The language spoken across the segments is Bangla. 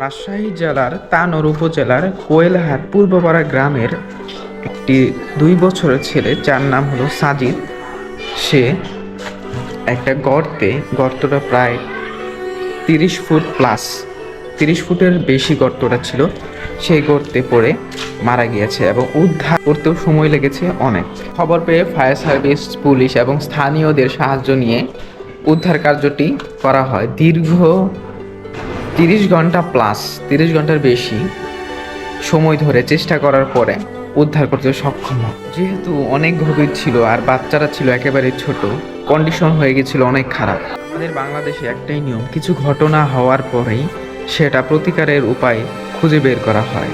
রাজশাহী জেলার তানোর উপজেলার কোয়েলহাট পূর্বপাড়া গ্রামের একটি দুই বছরের ছেলে, যার নাম হলো সাজিদ। সে একটা গর্তে, গর্তটা প্রায় তিরিশ ফুট প্লাস তিরিশ ফুটের বেশি গর্তটা ছিল। সেই গর্তে পড়ে মারা গিয়েছে এবং উদ্ধার করতেও সময় লেগেছে অনেক। খবর পেয়ে ফায়ার সার্ভিস, পুলিশ এবং স্থানীয়দের সাহায্য নিয়ে উদ্ধার কার্যটি করা হয়। দীর্ঘ তিরিশ ঘণ্টা প্লাস তিরিশ ঘণ্টার বেশি সময় ধরে চেষ্টা করার পরে উদ্ধার করতে সক্ষম যেহেতু অনেক গভীর ছিল আর বাচ্চারা ছিল একেবারে ছোট কন্ডিশন হয়ে গেছিল অনেক খারাপ। আমাদের বাংলাদেশে একটাই নিয়ম, কিছু ঘটনা হওয়ার পরেই সেটা প্রতিকারের উপায় খুঁজে বের করা হয়।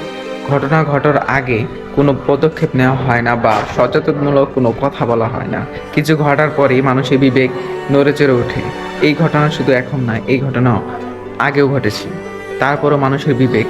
ঘটনা ঘটার আগে কোনো পদক্ষেপ নেওয়া হয় না বা সচেতনমূলক কোনো কথা বলা হয় না। কিছু ঘটার পরেই মানুষের বিবেক নড়ে চড়ে ওঠে। এই ঘটনা শুধু এখন নয়, এই ঘটনা আগেও ঘটেছে। তারপরও মানুষের বিবেক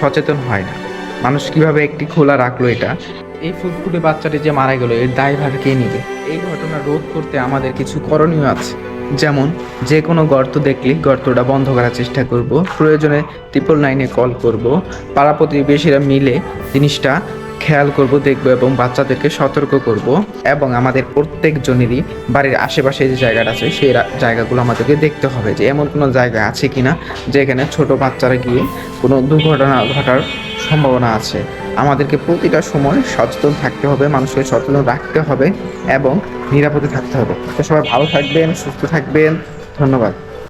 সচেতন হয় না। মানুষ কীভাবে একটি খোলা রাখল এটা? এই ফুটফুটে বাচ্চাটি যে মারা গেল, এর দায়ভার কে নিবে? এই ঘটনা রোধ করতে আমাদের কিছু করণীয় আছে। যেমন, যে কোনো গর্ত দেখলে গর্তটা বন্ধ করার চেষ্টা করব। প্রয়োজনে ট্রিপল নাইনে কল করব। পাড়া প্রতিবেশীরা মিলে জিনিসটা খেয়াল করব, দেখব এবং বাচ্চাদেরকে সতর্ক করব এবং আমাদের প্রত্যেকজনেরই বাড়ির আশেপাশে যে জায়গাটা আছে, সেই জায়গাগুলো আমাদেরকে দেখতে হবে যে এমন কোনো জায়গা আছে কি না যেখানে ছোট বাচ্চারা গিয়ে কোনো দুর্ঘটনা ঘটার সম্ভাবনা আছে। আমাদেরকে প্রতিটা সময় সচেতন থাকতে হবে, মানুষকে সচেতন রাখতে হবে এবং নিরাপদে থাকতে হবে। তো সবাই ভালো থাকবেন, সুস্থ থাকবেন। ধন্যবাদ।